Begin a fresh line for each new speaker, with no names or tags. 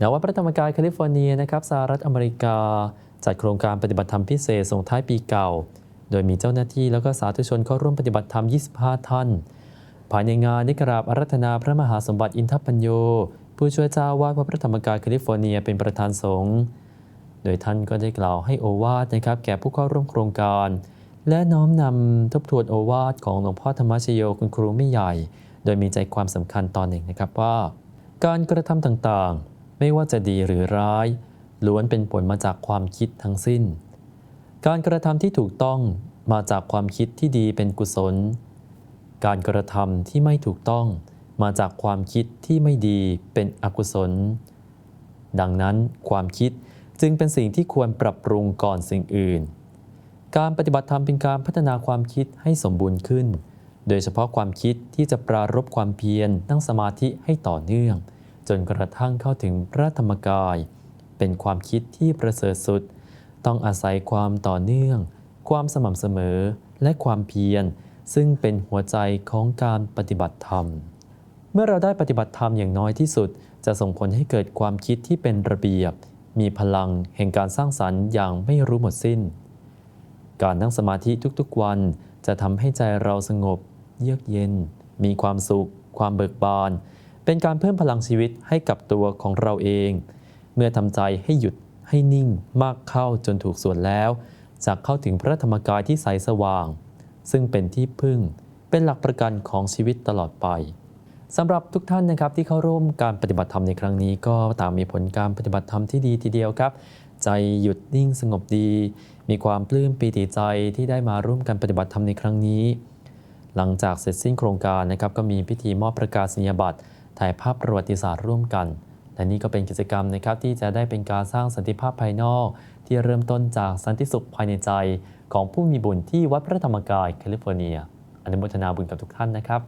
ณวัดพระธรรมกายแคลิฟอร์เนียนะครับสหรัฐอเมริกา จัดโครงการปฏิบัติธรรมพิเศษส่งท้ายปีเก่า โดยมีเจ้าหน้าที่แล้วก็สาธุชนเข้าร่วมปฏิบัติธรรม 25 ท่าน ภายในงานได้กราบอารัธนาพระมหาสมบัติอินทปัญโย ผู้ช่วยเจ้าวาดวัดพระธรรมกายแคลิฟอร์เนียเป็นประธานสงฆ์โดยท่านก็ได้กล่าวให้โอวาทนะครับแก่ผู้เข้าร่วมโครงการ และน้อมนำทบทวนโอวาทของหลวงพ่อธรรมชโยคุณครูไม่ใหญ่ โดยมีใจความสำคัญตอนหนึ่งนะครับว่า การกระทำต่างๆ ไม่ว่าจะดีหรือร้าย ล้วนเป็นผลมาจากความคิดทั้งสิ้น การกระทำที่ถูกต้องมาจากความคิดที่ดีเป็นกุศล การกระทำที่ไม่ถูกต้องมาจากความคิดที่ไม่ดีเป็นอกุศล ดังนั้นความคิดจึงเป็นสิ่งที่ควรปรับปรุงก่อนสิ่งอื่น การปฏิบัติธรรมเป็นการพัฒนาความคิดให้สมบูรณ์ขึ้น โดยเฉพาะความคิดที่จะปรารบความเพียรนั่งสมาธิให้ต่อเนื่อง จนกระทั่งเข้าถึงพระธรรมกาย เป็นความคิดที่ประเสริฐสุด ต้องอาศัยความต่อเนื่อง ความสม่ำเสมอและความเพียร ซึ่งเป็นหัวใจของการปฏิบัติธรรม เมื่อเราได้ปฏิบัติธรรมอย่างน้อยที่สุด จะส่งผลให้เกิดความคิดที่เป็นระเบียบ มีพลังแห่งการสร้างสรรค์อย่างไม่รู้หมดสิ้น การนั่งสมาธิทุกๆวันจะทำให้ใจเราสงบ เยือกเย็น มีความสุข ความเบิกบาน เป็นการเพิ่มพลังชีวิตให้กับตัวของเราเอง เมื่อทำใจให้หยุดให้นิ่งมากเข้าจนถูกส่วนแล้วจะเข้าถึงพระธรรมกายที่ใสสว่าง ซึ่งเป็นที่พึ่งเป็นหลักประกันของชีวิตตลอดไปสำหรับทุกท่านนะครับที่เข้าร่วมการปฏิบัติธรรมในครั้งนี้ ก็ต่างมีผลการปฏิบัติธรรมที่ดีทีเดียวครับ ใจหยุดนิ่งสงบดี มีความปลื้มปีติใจที่ได้มาร่วมกันปฏิบัติธรรมในครั้งนี้ หลังจากเสร็จสิ้นโครงการนะครับก็มีพิธีมอบประกาศนียบัตร ถ่ายภาพประวัติศาสตร์ร่วมกัน และนี่ก็เป็นกิจกรรมนะครับที่จะได้เป็นการสร้างสันติภาพภายนอก ที่เริ่มต้นจากสันติสุขภายในใจ ของผู้มีบุญที่วัดพระธรรมกายแคลิฟอร์เนีย อนุโมทนาบุญกับทุกท่านนะครับ